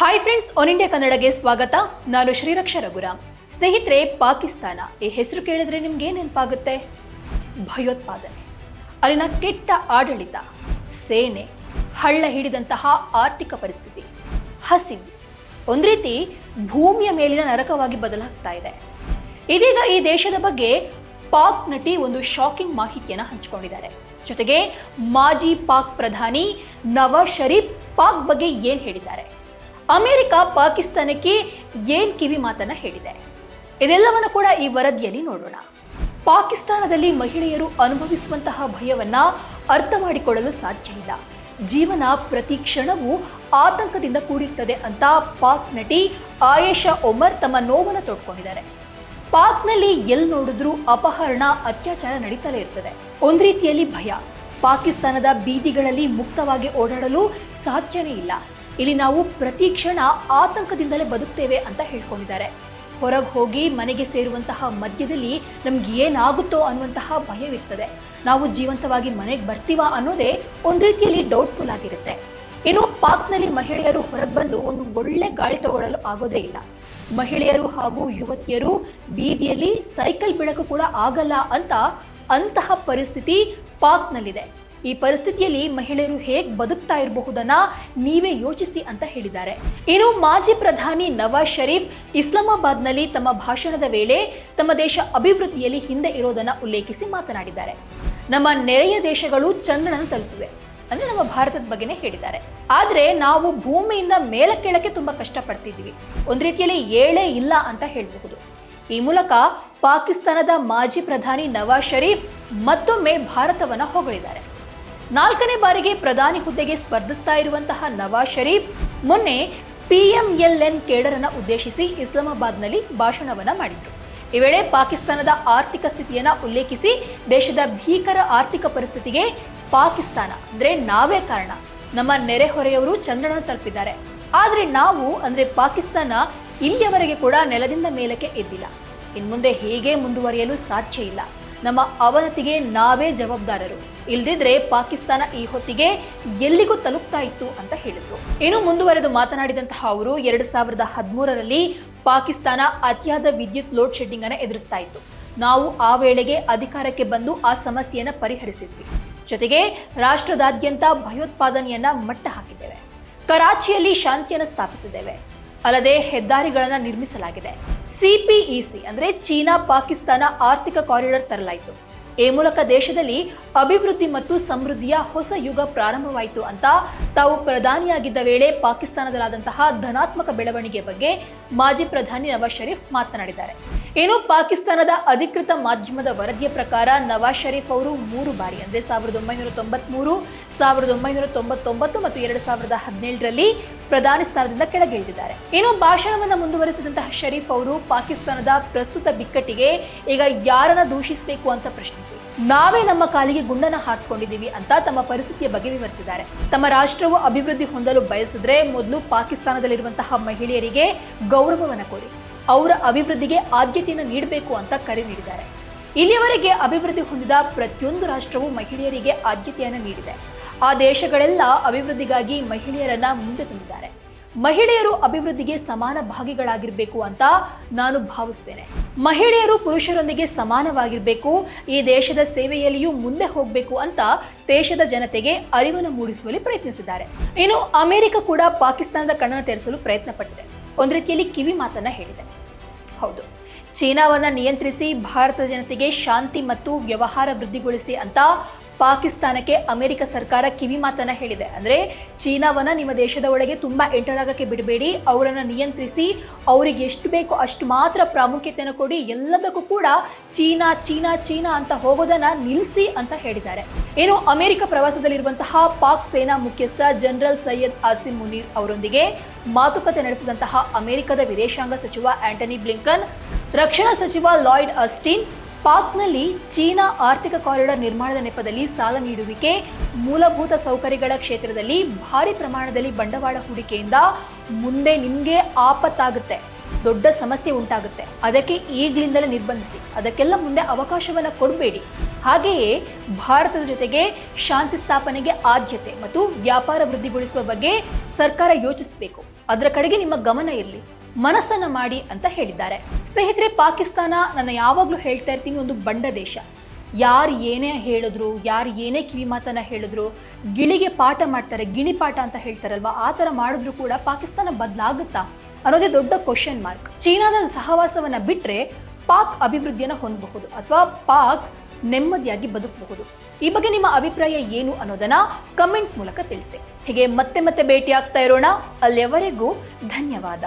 Hi friends on India ಕನ್ನಡಗೆ ಸ್ವಾಗತ. ನಾನು ಶ್ರೀರಕ್ಷ ರಘುರಾಮ್. ಸ್ನೇಹಿತರೆ, ಪಾಕಿಸ್ತಾನ. ಈ ಹೆಸರು ಕೇಳಿದ್ರೆ ನಿಮ್ಗೆ ನೆನಪಾಗುತ್ತೆ ಭಯೋತ್ಪಾದನೆ. ಅಲ್ಲಿನ ಕೆಟ್ಟ ಆಡಳಿತ, ಸೇನೆ, ಹಳ್ಳ ಹಿಡಿದಂತಹ ಆರ್ಥಿಕ ಪರಿಸ್ಥಿತಿ, ಹಸಿವು. ಒಂದು ರೀತಿ ಭೂಮಿಯ ಮೇಲಿನ ನರಕವಾಗಿ ಬದಲಾಗ್ತಾ ಇದೆ. ಇದೀಗ ಈ ದೇಶದ ಬಗ್ಗೆ ಪಾಕ್ ನಟಿ ಒಂದು ಶಾಕಿಂಗ್ ಮಾಹಿತಿಯನ್ನು ಹಂಚಿಕೊಂಡಿದ್ದಾರೆ. ಜೊತೆಗೆ ಮಾಜಿ ಪಾಕ್ ಪ್ರಧಾನಿ ನವಾಜ್ ಶರೀಫ್ ಪಾಕ್ ಬಗ್ಗೆ ಏನ್ ಹೇಳಿದ್ದಾರೆ? ಅಮೆರಿಕ ಪಾಕಿಸ್ತಾನಕ್ಕೆ ಏನ್ ಕಿವಿ ಮಾತನ್ನ ಹೇಳಿದೆ? ಇದೆಲ್ಲವನ್ನು ಕೂಡ ಈ ವರದಿಯಲ್ಲಿ ನೋಡೋಣ. ಪಾಕಿಸ್ತಾನದಲ್ಲಿ ಮಹಿಳೆಯರು ಅನುಭವಿಸುವಂತಹ ಭಯವನ್ನ ಅರ್ಥ ಮಾಡಿಕೊಳ್ಳಲು ಸಾಧ್ಯ ಇಲ್ಲ. ಜೀವನ ಪ್ರತಿ ಕ್ಷಣವೂ ಆತಂಕದಿಂದ ಕೂಡಿರ್ತದೆ ಅಂತ ಪಾಕ್ ನಟಿ ಆಯೇಷಾ ಒಮರ್ ತಮ್ಮ ನೋವನ್ನು ತೊಡ್ಕೊಂಡಿದ್ದಾರೆ. ಪಾಕ್ನಲ್ಲಿ ಎಲ್ಲಿ ನೋಡಿದ್ರೂ ಅಪಹರಣ, ಅತ್ಯಾಚಾರ ನಡೀತಲೇ ಇರ್ತದೆ. ಒಂದು ರೀತಿಯಲ್ಲಿ ಭಯ. ಪಾಕಿಸ್ತಾನದ ಬೀದಿಗಳಲ್ಲಿ ಮುಕ್ತವಾಗಿ ಓಡಾಡಲು ಸಾಧ್ಯನೇ ಇಲ್ಲ. ಇಲ್ಲಿ ನಾವು ಪ್ರತಿ ಕ್ಷಣ ಆತಂಕದಿಂದಲೇ ಬದುಕ್ತೇವೆ ಅಂತ ಹೇಳ್ಕೊಂಡಿದ್ದಾರೆ. ಹೊರಗೆ ಹೋಗಿ ಮನೆಗೆ ಸೇರುವಂತಹ ಮಧ್ಯದಲ್ಲಿ ನಮ್ಗೆ ಏನಾಗುತ್ತೋ ಅನ್ನುವಂತಹ ಭಯವಿರ್ತದೆ. ನಾವು ಜೀವಂತವಾಗಿ ಮನೆಗೆ ಬರ್ತೀವಾ ಅನ್ನೋದೇ ಒಂದು ರೀತಿಯಲ್ಲಿ ಡೌಟ್ಫುಲ್ ಆಗಿರುತ್ತೆ. ಇನ್ನು ಪಾಕ್ನಲ್ಲಿ ಮಹಿಳೆಯರು ಹೊರಗೆ ಬಂದು ಒಂದು ಒಳ್ಳೆ ಗಾಳಿ ತಗೊಳ್ಳಲು ಆಗೋದೇ ಇಲ್ಲ. ಮಹಿಳೆಯರು ಹಾಗೂ ಯುವತಿಯರು ಬೀದಿಯಲ್ಲಿ ಸೈಕಲ್ ಬಿಡಕ್ಕೂ ಕೂಡ ಆಗಲ್ಲ ಅಂತ ಅಂತಹ ಪರಿಸ್ಥಿತಿ ಪಾಕ್ನಲ್ಲಿದೆ ಈ ಪರಿಸ್ಥಿತಿಯಲ್ಲಿ ಮಹಿಳೆಯರು ಹೇಗೆ ಬದುಕ್ತಾ ಇರಬಹುದನ್ನ ನೀವೇ ಯೋಚಿಸಿ ಅಂತ ಹೇಳಿದ್ದಾರೆ. ಇನ್ನು ಮಾಜಿ ಪ್ರಧಾನಿ ನವಾಜ್ ಶರೀಫ್ ಇಸ್ಲಾಮಾಬಾದ್ನಲ್ಲಿ ತಮ್ಮ ಭಾಷಣದ ವೇಳೆ ತಮ್ಮ ದೇಶ ಅಭಿವೃದ್ಧಿಯಲ್ಲಿ ಹಿಂದೆ ಇರೋದನ್ನ ಉಲ್ಲೇಖಿಸಿ ಮಾತನಾಡಿದ್ದಾರೆ. ನಮ್ಮ ನೆರೆಯ ದೇಶಗಳು ಚಂದ್ರನನ್ನು ತಲುಪಿವೆ ಅಂದ್ರೆ ನಮ್ಮ ಭಾರತದ ಬಗ್ಗೆನೇ ಹೇಳಿದ್ದಾರೆ. ಆದ್ರೆ ನಾವು ಭೂಮಿಯಿಂದ ಮೇಲಕ್ಕೇಳಕ್ಕೆ ತುಂಬಾ ಕಷ್ಟಪಡ್ತಿದ್ದೀವಿ. ಒಂದ್ ರೀತಿಯಲ್ಲಿ ಏಳೇ ಇಲ್ಲ ಅಂತ ಹೇಳಬಹುದು. ಈ ಮೂಲಕ ಪಾಕಿಸ್ತಾನದ ಮಾಜಿ ಪ್ರಧಾನಿ ನವಾಜ್ ಶರೀಫ್ ಮತ್ತೊಮ್ಮೆ ಭಾರತವನ್ನ ಹೊಗಳಿದ್ದಾರೆ. ನಾಲ್ಕನೇ ಬಾರಿಗೆ ಪ್ರಧಾನಿ ಹುದ್ದೆಗೆ ಸ್ಪರ್ಧಿಸ್ತಾ ಇರುವಂತಹ ನವಾಜ್ ಶರೀಫ್ ಮೊನ್ನೆ ಪಿಎಂಎಲ್ಎನ್ ಕೇಡರನ್ನ ಉದ್ದೇಶಿಸಿ ಇಸ್ಲಾಮಾಬಾದ್ನಲ್ಲಿ ಭಾಷಣವನ್ನ ಮಾಡಿದ್ರು. ಈ ವೇಳೆ ಪಾಕಿಸ್ತಾನದ ಆರ್ಥಿಕ ಸ್ಥಿತಿಯನ್ನ ಉಲ್ಲೇಖಿಸಿ ದೇಶದ ಭೀಕರ ಆರ್ಥಿಕ ಪರಿಸ್ಥಿತಿಗೆ ಪಾಕಿಸ್ತಾನ ಅಂದ್ರೆ ನಾವೇ ಕಾರಣ. ನಮ್ಮ ನೆರೆಹೊರೆಯವರು ಚಂದ್ರನ ತಲುಪಿದ್ದಾರೆ. ಆದರೆ ನಾವು ಅಂದ್ರೆ ಪಾಕಿಸ್ತಾನ ಇಲ್ಲಿಯವರೆಗೆ ಕೂಡ ನೆಲದಿಂದ ಮೇಲಕ್ಕೆ ಎದ್ದಿಲ್ಲ. ಇನ್ಮುಂದೆ ಹೇಗೆ ಮುಂದುವರಿಯಲು ಸಾಧ್ಯ ಇಲ್ಲ. ನಮ್ಮ ಅವನತಿಗೆ ನಾವೇ ಜವಾಬ್ದಾರರು. ಇಲ್ದಿದ್ರೆ ಪಾಕಿಸ್ತಾನ ಈ ಹೊತ್ತಿಗೆ ಎಲ್ಲಿಗೂ ತಲುಪ್ತಾ ಇತ್ತು ಅಂತ ಹೇಳಿದರು. ಇನ್ನು ಮುಂದುವರೆದು ಮಾತನಾಡಿದಂತಹ ಅವರು, ಎರಡು ಸಾವಿರದ ಹದಿಮೂರರಲ್ಲಿ ಪಾಕಿಸ್ತಾನ ಅತಿಯಾದ ವಿದ್ಯುತ್ ಲೋಡ್ ಶೆಡ್ಡಿಂಗ್ ಅನ್ನು ಎದುರಿಸ್ತಾ ಇತ್ತು. ನಾವು ಆ ವೇಳೆಗೆ ಅಧಿಕಾರಕ್ಕೆ ಬಂದು ಆ ಸಮಸ್ಯೆಯನ್ನು ಪರಿಹರಿಸಿದ್ವಿ. ಜೊತೆಗೆ ರಾಷ್ಟ್ರದಾದ್ಯಂತ ಭಯೋತ್ಪಾದನೆಯನ್ನ ಮಟ್ಟ ಹಾಕಿದ್ದೇವೆ. ಕರಾಚಿಯಲ್ಲಿ ಶಾಂತಿಯನ್ನು ಸ್ಥಾಪಿಸಿದ್ದೇವೆ. ಅಲ್ಲದೆ ಹೆದ್ದಾರಿಗಳನ್ನು ನಿರ್ಮಿಸಲಾಗಿದೆ. ಸಿಪಿಇಸಿ ಅಂದರೆ ಚೀನಾ ಪಾಕಿಸ್ತಾನ ಆರ್ಥಿಕ ಕಾರಿಡಾರ್ ತರಲಾಯಿತು. ಈ ಮೂಲಕ ದೇಶದಲ್ಲಿ ಅಭಿವೃದ್ಧಿ ಮತ್ತು ಸಮೃದ್ಧಿಯ ಹೊಸ ಯುಗ ಪ್ರಾರಂಭವಾಯಿತು ಅಂತ ತಾವು ಪ್ರಧಾನಿಯಾಗಿದ್ದ ವೇಳೆ ಪಾಕಿಸ್ತಾನದಲ್ಲಾದಂತಹ ಧನಾತ್ಮಕ ಬೆಳವಣಿಗೆ ಬಗ್ಗೆ ಮಾಜಿ ಪ್ರಧಾನಿ ನವಾಜ್ ಷರೀಫ್ ಮಾತನಾಡಿದ್ದಾರೆ. ಏನು ಪಾಕಿಸ್ತಾನದ ಅಧಿಕೃತ ಮಾಧ್ಯಮದ ವರದಿಯ ಪ್ರಕಾರ ನವಾಜ್ ಷರೀಫ್ ಅವರು ಮೂರು ಬಾರಿ ಅಂದರೆ ಸಾವಿರದ ಒಂಬೈನೂರ ತೊಂಬತ್ಮೂರು, ಸಾವಿರದ ಒಂಬೈನೂರ ತೊಂಬತ್ತೊಂಬತ್ತು ಮತ್ತು ಎರಡು ಸಾವಿರದ ಹದಿನೇಳರಲ್ಲಿ ಪ್ರಧಾನಿ ಸ್ಥಾನದಿಂದ ಕೆಳಗಿಳಿದಿದ್ದಾರೆ. ಇನ್ನು ಭಾಷಣವನ್ನು ಮುಂದುವರೆಸಿದಂತಹ ಶರೀಫ್ ಅವರು ಪಾಕಿಸ್ತಾನದ ಪ್ರಸ್ತುತ ಬಿಕ್ಕಟ್ಟಿಗೆ ಈಗ ಯಾರನ್ನ ದೂಷಿಸಬೇಕು ಅಂತ ಪ್ರಶ್ನಿಸಿ. ನಾವೇ ನಮ್ಮ ಕಾಲಿಗೆ ಗುಂಡನ್ನ ಹಾರಿಸಿಕೊಂಡಿದ್ದೀವಿ ಅಂತ ತಮ್ಮ ಪರಿಸ್ಥಿತಿಯ ಬಗ್ಗೆ ವಿವರಿಸಿದ್ದಾರೆ. ತಮ್ಮ ರಾಷ್ಟ್ರವು ಅಭಿವೃದ್ಧಿ ಹೊಂದಲು ಬಯಸಿದ್ರೆ ಮೊದಲು ಪಾಕಿಸ್ತಾನದಲ್ಲಿರುವಂತಹ ಮಹಿಳೆಯರಿಗೆ ಗೌರವವನ್ನು ಕೊಡಿ. ಅವರ ಅಭಿವೃದ್ಧಿಗೆ ಆದ್ಯತೆಯನ್ನು ನೀಡಬೇಕು ಅಂತ ಕರೆ ನೀಡಿದ್ದಾರೆ. ಇಲ್ಲಿಯವರೆಗೆ ಅಭಿವೃದ್ಧಿ ಹೊಂದಿದ ಪ್ರತಿಯೊಂದು ರಾಷ್ಟ್ರವು ಮಹಿಳೆಯರಿಗೆ ಆದ್ಯತೆಯನ್ನು ನೀಡಿದೆ. ಆ ದೇಶಗಳೆಲ್ಲ ಅಭಿವೃದ್ಧಿಗಾಗಿ ಮಹಿಳೆಯರನ್ನ ಮುಂದೆ ತಂದಿದ್ದಾರೆ. ಮಹಿಳೆಯರು ಅಭಿವೃದ್ಧಿಗೆ ಸಮಾನ ಭಾಗಿಗಳಾಗಿರಬೇಕು ಅಂತ ನಾನು ಭಾವಿಸ್ತೇನೆ. ಮಹಿಳೆಯರು ಪುರುಷರೊಂದಿಗೆ ಸಮಾನವಾಗಿರಬೇಕು, ಈ ದೇಶದ ಸೇವೆಯಲ್ಲಿಯೂ ಮುಂದೆ ಹೋಗಬೇಕು ಅಂತ ದೇಶದ ಜನತೆಗೆ ಅರಿವನ್ನು ಮೂಡಿಸುವಲ್ಲಿ ಪ್ರಯತ್ನಿಸಿದ್ದಾರೆ. ಇನ್ನು ಅಮೆರಿಕ ಕೂಡ ಪಾಕಿಸ್ತಾನದ ಕಣ್ಣನ್ನು ತೆರೆಸಲು ಪ್ರಯತ್ನ ಪಟ್ಟಿದೆ ಒಂದು ರೀತಿಯಲ್ಲಿ ಕಿವಿ ಮಾತನ್ನ ಹೇಳಿದೆ. ಹೌದು. ಚೀನಾವನ್ನ ನಿಯಂತ್ರಿಸಿ ಭಾರತದ ಜನತೆಗೆ ಶಾಂತಿ ಮತ್ತು ವ್ಯವಹಾರ ವೃದ್ಧಿಗೊಳಿಸಿ ಅಂತ ಪಾಕಿಸ್ತಾನಕ್ಕೆ ಅಮೆರಿಕ ಸರ್ಕಾರ ಕಿವಿ ಮಾತನ್ನ ಹೇಳಿದೆ. ಅಂದ್ರೆ ಚೀನಾವನ್ನ ನಿಮ್ಮ ದೇಶದ ಒಳಗೆ ತುಂಬಾ ಎಂಟರ್ ಆಗಕ್ಕೆ ಬಿಡಬೇಡಿ. ಅವರನ್ನ ನಿಯಂತ್ರಿಸಿ, ಅವರಿಗೆ ಎಷ್ಟು ಬೇಕೋ ಅಷ್ಟು ಮಾತ್ರ ಪ್ರಾಮುಖ್ಯತೆಯನ್ನು ಕೊಡಿ. ಎಲ್ಲದಕ್ಕೂ ಕೂಡ ಚೀನಾ ಚೀನಾ ಚೀನಾ ಅಂತ ಹೋಗೋದನ್ನ ನಿಲ್ಲಿಸಿ ಅಂತ ಹೇಳಿದ್ದಾರೆ. ಏನು, ಅಮೆರಿಕ ಪ್ರವಾಸದಲ್ಲಿರುವಂತಹ ಪಾಕ್ ಸೇನಾ ಮುಖ್ಯಸ್ಥ ಜನರಲ್ ಸೈಯದ್ ಆಸಿಮ್ ಮುನೀರ್ ಅವರೊಂದಿಗೆ ಮಾತುಕತೆ ನಡೆಸಿದಂತಹ ಅಮೆರಿಕದ ವಿದೇಶಾಂಗ ಸಚಿವ ಆಂಟನಿ ಬ್ಲಿಂಕನ್, ರಕ್ಷಣಾ ಸಚಿವ ಲಾಯ್ಡ್ ಅಸ್ಟಿನ್ ಪಾಕ್ನಲ್ಲಿ ಚೀನಾ ಆರ್ಥಿಕ ಕಾರಿಡಾರ್ ನಿರ್ಮಾಣದ ನೆಪದಲ್ಲಿ ಸಾಲ ನೀಡುವಿಕೆ, ಮೂಲಭೂತ ಸೌಕರ್ಯಗಳ ಕ್ಷೇತ್ರದಲ್ಲಿ ಭಾರಿ ಪ್ರಮಾಣದಲ್ಲಿ ಬಂಡವಾಳ ಹೂಡಿಕೆಯಿಂದ ಮುಂದೆ ನಿಮಗೆ ಆಪತ್ತಾಗುತ್ತೆ, ದೊಡ್ಡ ಸಮಸ್ಯೆ ಉಂಟಾಗುತ್ತೆ. ಅದಕ್ಕೆ ಈಗಲಿಂದಲೇ ನಿರ್ಬಂಧಿಸಿ, ಅದಕ್ಕೆಲ್ಲ ಮುಂದೆ ಅವಕಾಶವನ್ನು ಕೊಡಬೇಡಿ. ಹಾಗೆಯೇ ಭಾರತದ ಜೊತೆಗೆ ಶಾಂತಿ ಸ್ಥಾಪನೆಗೆ ಆದ್ಯತೆ ಮತ್ತು ವ್ಯಾಪಾರ ವೃದ್ಧಿಗೊಳಿಸುವ ಬಗ್ಗೆ ಸರ್ಕಾರ ಯೋಚಿಸಬೇಕು. ಅದರ ಕಡೆಗೆ ನಿಮ್ಮ ಗಮನ ಇರಲಿ. ಮನಸ್ಸನ್ನ ಮಾಡಿ ಅಂತ ಹೇಳಿದ್ದಾರೆ. ಸ್ನೇಹಿತರೆ, ಪಾಕಿಸ್ತಾನ ನನ್ನ ಯಾವಾಗಲೂ ಹೇಳ್ತಾ ಇರ್ತೀನಿ, ಒಂದು ಬಂಡ ದೇಶ. ಯಾರು ಏನೇ ಹೇಳಿದ್ರು, ಯಾರು ಏನೇ ಕಿವಿ ಮಾತನ್ನ ಹೇಳಿದ್ರು, ಗಿಳಿಗೆ ಪಾಠ ಮಾಡ್ತಾರೆ, ಗಿಣಿ ಪಾಠ ಅಂತ ಹೇಳ್ತಾರಲ್ವಾ? ಆ ಥರ ಮಾಡಿದ್ರು ಕೂಡ ಪಾಕಿಸ್ತಾನ ಬದಲಾಗುತ್ತಾ? ಅನ್ನೋದೇ ದೊಡ್ಡ ಕ್ವಶನ್ ಮಾರ್ಕ್ ಚೀನಾದ ಸಹವಾಸವನ್ನ ಬಿಟ್ರೆ ಪಾಕ್ ಅಭಿವೃದ್ಧಿಯನ್ನ ಹೊಂದಬಹುದು, ಅಥವಾ ಪಾಕ್ ನೆಮ್ಮದಿಯಾಗಿ ಬದುಕಬಹುದು. ಈ ಬಗ್ಗೆ ನಿಮ್ಮ ಅಭಿಪ್ರಾಯ ಏನು ಅನ್ನೋದನ್ನ ಕಮೆಂಟ್ ಮೂಲಕ ತಿಳಿಸಿ. ಹೀಗೆ ಮತ್ತೆ ಮತ್ತೆ ಭೇಟಿ ಆಗ್ತಾ ಇರೋಣ. ಅಲ್ಲಿಯವರೆಗೂ ಧನ್ಯವಾದ.